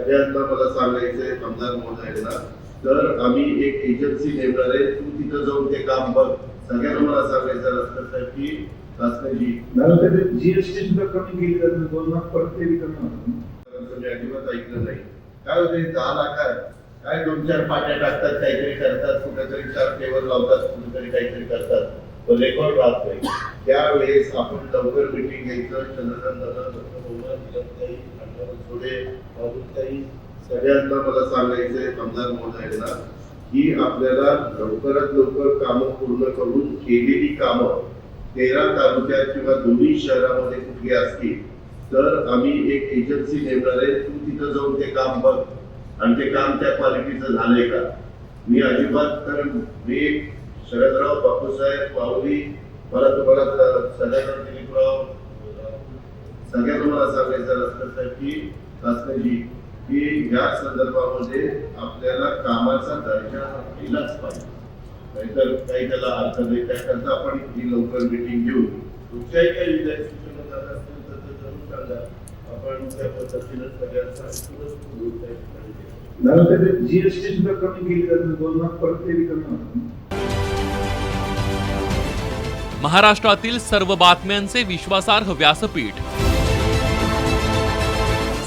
सगळ्यांना मला सांगायचंय आमदार महोदयांना तर आम्ही एक एजन्सी नेमणार आहे तू तिथं जाऊन ते काम बघ. सगळ्यांना मला सांगायचं असतं की जीएसटी सुद्धा कमी केली जाते दोन लाख परत ते कमी अजिबात ऐकलं नाही. काय होते दहा लाख आहे. काय दोन चार पाट्या टाकतात काहीतरी करतात कुठेतरी चार टेबल लावतात कुठेतरी काहीतरी करतात. रेकॉर्ड राहत नाही त्यावेळेस आपण लवकर मिटिंग घ्यायचं चंद्रकांत सगळ्यांना मला सांगायचंय आमदार महोदयांना की आपल्याला लवकरात लवकर कामं पूर्ण करून केलेली कामं तेरा तालुक्यात किंवा दोन्ही शहरामध्ये कुठली असतील तर आम्ही एक एजन्सी नेमणार आहे तू तिथं जाऊन ते काम बघ. आणि ते काम त्या क्वालिटीचं झालंय का? मी अजिबात तर मी शरदराव बापूसाहेब माऊली मला तुम्हाला स- सगळ्यांना दिलीपराव सगळ्यांना मला सांगायचं की शासनाची की या संदर्भामध्ये आपल्याला कामाचा दर्जा केलाच पाहिजे. नाहीतर काही त्याला अर्थ नाही. त्याकरता आपण ही लवकर मिटिंग घेऊ. तुमच्याही काही विधायक सूचना झाल्या असतील तर ते जरूर सांगा. आपण त्या पद्धतीनं सगळ्यांचा ऐकूनच त्या ठिकाणी जीएसटी सुद्धा कमी केली जाते. दोन लाख परत ते कमी महाराष्ट्रातील सर्व बातम्यांचे विश्वासार्ह व्यासपीठ